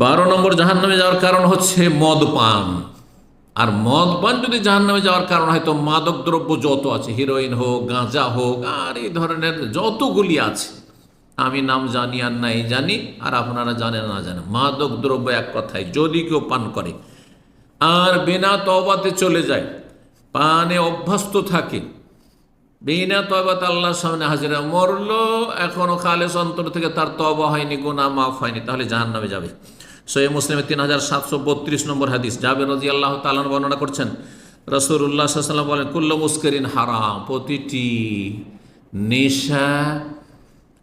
বারো নম্বর জাহান নামে যাওয়ার কারণ হচ্ছে মদ পান আর মদ পান যদি জাহান নামে যাওয়ার কারণ হয়, তো মাদক দ্রব্য যত আছে, হিরোইন হোক, গাঁজা হোক, আর এই ধরনের যতগুলি আছে, আমি নাম জানি আর নাই জানি, আর আপনারা জানেন না জানেন, মাদক দ্রব্য এক কথায়, যদি কেউ পান করে, আর বিনা তবাতে চলে যায়, পানে অভ্যস্ত থাকে বিনা তবাতে আল্লাহর সামনে হাজিরা, মরলো, এখনও খালেস অন্তর থেকে তার তবা হয়নি গুনা মাফ হয়নি, তাহলে জাহান নামে যাবে। সৈয় মুসলিমের তিন হাজার সাতশো বত্রিশ নম্বর হাদিস, জাবের রাজি আল্লাহ তালন বর্ণনা করছেন রসুল্লাহ সাল্লাম বলেন, কুল্ল মুস্করিন হারাম, প্রতিটি নেশা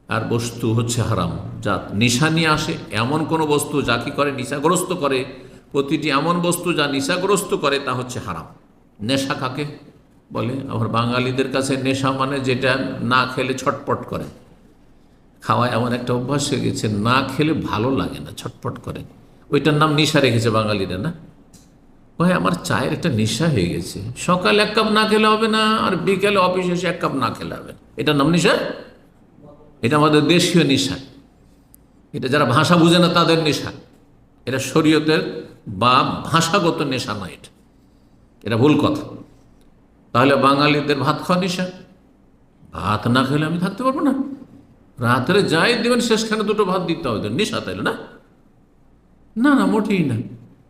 আর বস্তু হচ্ছে হারাম। যা নেশা নিয়ে আসে, এমন কোনো বস্তু যা কি করে? নেশাগ্রস্ত করে। প্রতিটি এমন বস্তু যা নেশাগ্রস্ত করে, তা হচ্ছে হারাম। নেশা কাকে? বলে, আমার বাঙালিদের কাছে নেশা মানে যেটা না খেলে ছটপট করে। খাওয়া এমন একটা অভ্যাস হয়ে গেছে, না খেলে ভালো লাগে না, ছটপট করে। ওইটার নাম নেশা রেখেছে বাঙালিরা, না? ভাই আমার চায়ের একটা নেশা হয়ে গেছে। সকাল এক কাপ না খেলে হবে না, আর বিকেলে অফিসে এসে এক কাপ না খেলে হবে। এটার নাম নেশা? এটা আমাদের দেশীয় নেশা। এটা যারা ভাষা বুঝে না, তাদের নেশা। এটা শরীয়তের বা ভাষাগত নেশা নয় এটা। এটা ভুল কথা। তাহলে বাঙালিদের ভাত খাওয়া নেশা ভাত না খেলে আমি থাকতে পারব না। রাত্রে যাই দেবেন, শেষখানে দুটো ভাত দিতে হবে। তো নেশা তাইলে না? না না, মোটেই না।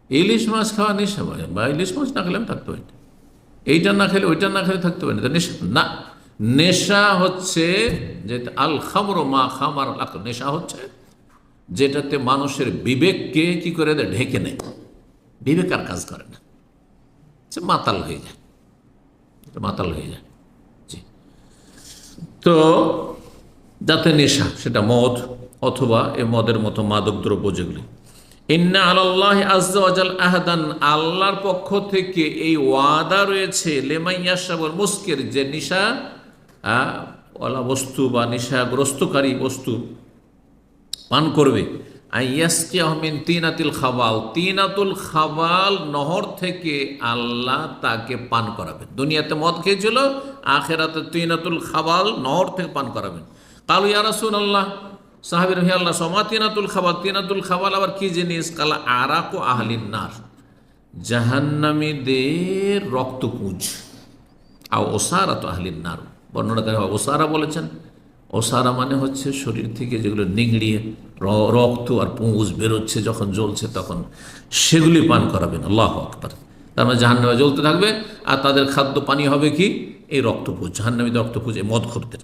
ইলিশ মাছ খাওয়া নেশা বা ইলিশ মাছ না খেলে আমি থাকতে পারি এইটা না খেলে, ওইটা না খেলে থাকতে পারি না। নেশা না। নেশা হচ্ছে যে আল খামর মা খামার নেশা হচ্ছে যেটাতে মানুষের বিবেককে কি করে দেয়? ঢেকে নেয়। বিবেক আর কাজ করে না। সে মাতাল হয়ে যায়। মাতাল হয়ে যায়। তো যাতে নেশা, সেটা মদ অথবা এ মদের মতো মাদক দ্রব্য যেগুলি। ইন্না আল্লাহ আজাল আহদান, আল্লাহর পক্ষ থেকে এই ওয়াদা রয়েছে লেমাইয়াসাবর মুস্কের, যে নিশা ওয়ালা বস্তু বা নেশাগ্রস্তকারী বস্তু পান করবে। আইয়াসকি আহমিন তিনাতুল খাবাল তিনাতুল খাবাল নহর থেকে আল্লাহ তাকে পান করাবেন। দুনিয়াতে মদ খেয়েছিল, আখেরাতে তিনাতুল খাবাল নহর থেকে পান করাবেন। কালু ইয়ারাসুন আল্লাহ সাহাবির হে আল্লাহ সমা তিনাতুল খাবাল তিনাতুল খাবাল আবার কি জিনিস? কালা আরাক আহলিন নার। জাহান্নামীদের রক্তপুঞ্জ আর ওসারা তো আহলিন নার। বর্ণনাকারী ওসারা বলেছেন। ওসারা মানে হচ্ছে শরীর থেকে যেগুলো নিংড়িয়ে রক্ত আর পুঁজ বেরোচ্ছে, যখন জ্বলছে তখন সেগুলি পান করাবেন। আল্লাহ আকবর। তার মানে জাহান্নামে জ্বলতে থাকবে আর তাদের খাদ্য পানি হবে কি? এই রক্তপুজ জাহান্নামী রক্তপুজ, এই মদ খরদের